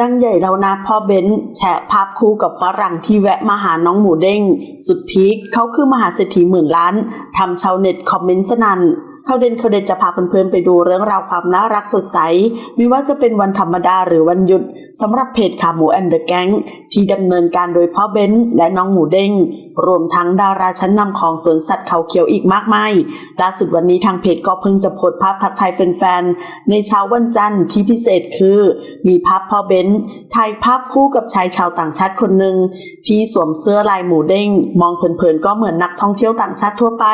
ดังใหญ่แล้วนะพ่อเบนซ์แชะภาพคู่กับฝรั่งที่แวะมาหาน้องหมูเด้ง สุดพีคเขาคือมหาเศรษฐีหมื่นล้านทำชาวเน็ตคอมเมนต์สนั่น ข้าเด่นเขาเด่นจะพาเพื่อนๆไปดูเรื่องราวความน่ารักสดใส ไม่ว่าจะเป็นวันธรรมดาหรือวันหยุดสำหรับเพจขาหมูแอนเดอะแก๊งที่ดำเนินการโดยพ่อเบนซ์และน้องหมูเด้ง รวมทั้งดาราชั้นนำของสวนสัตว์เขาเขียวอีกมากมายล่าสุดวันนี้ทางเพจก็เพิ่งจะโพสต์ภาพทักทายแฟนๆในเช้าวันจันทร์ที่พิเศษคือ มีภาพพ่อเบนซ์ถ่ายภาพคู่กับชายชาวต่างชาติคนหนึ่งที่สวมเสื้อลายหมูเด้ง มองเผินๆก็เหมือนนักท่องเที่ยวต่างชาติทั่วไป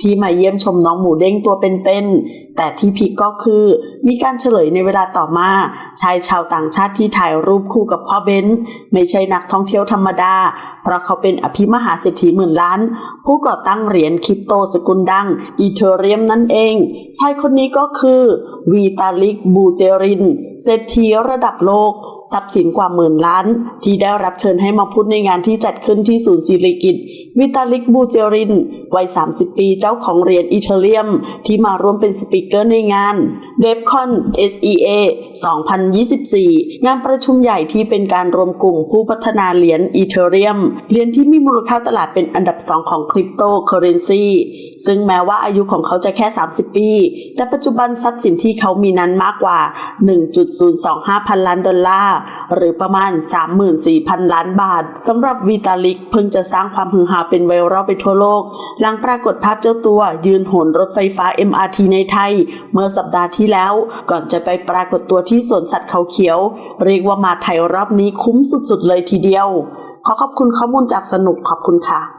ที่มาเยี่ยมชมน้องหมูเด้งตัวเป็นๆ แต่ที่พีคก็คือมีการเฉลยในเวลาต่อมา ชายชาวต่างชาติที่ถ่ายรูปคู่กับพ่อเบนซ์ไม่ใช่นักท่องเที่ยวธรรมดา เพราะเขาเป็นอภิมหาเศรษฐีหมื่นล้าน ผู้ก่อตั้งเหรียญคริปโตสกุลดังอีเทเรียมนั่นเอง ชายคนนี้ก็คือวีตาลิกบูเจริน เศรษฐีระดับโลกทรัพย์สินกว่าหมื่นล้าน ที่ได้รับเชิญให้มาพูดในงานที่จัดขึ้นที่ศูนย์ศิริกิต วิตาลิกบูเจริน วัย 30 ปีเจ้าของเหรียญอีเทเรียม ที่มาร่วมเป็นสปิกเกอร์ในงาน d e v c o n SEA 2024 งานประชุมใหญ่ที่เป็นการรวมกลุ่มผู้พัฒนาเหรียญอีเทเรียม เหรียญที่มีมูลค่าตลาดเป็นอันดับ 2 ของคริปโตเคอเรนซีซึ่งแม้ว่าอายุของเขาจะแค่ 30 ปี แต่ปัจจุบันทรัพย์สินที่เขามีนั้นมากกว่า 1.025 พันล้านดอลลาร์ หรือประมาณ 34,000 ล้านบาท สำหรับวีตาลิกเพิ่งจะสร้างความฮือฮาเป็นไวรัลไปทั่วโลก หลังปรากฏภาพเจ้าตัวยืนโหนรถไฟฟ้า MRT ในไทย เมื่อสัปดาห์ที่ที่แล้ว ก่อนจะไปปรากฏตัวที่สวนสัตว์เขาเขียว เรียกว่ามาไทยรอบนี้คุ้มสุดๆเลยทีเดียว ขอขอบคุณข้อมูลจากสนุกขอบคุณค่ะ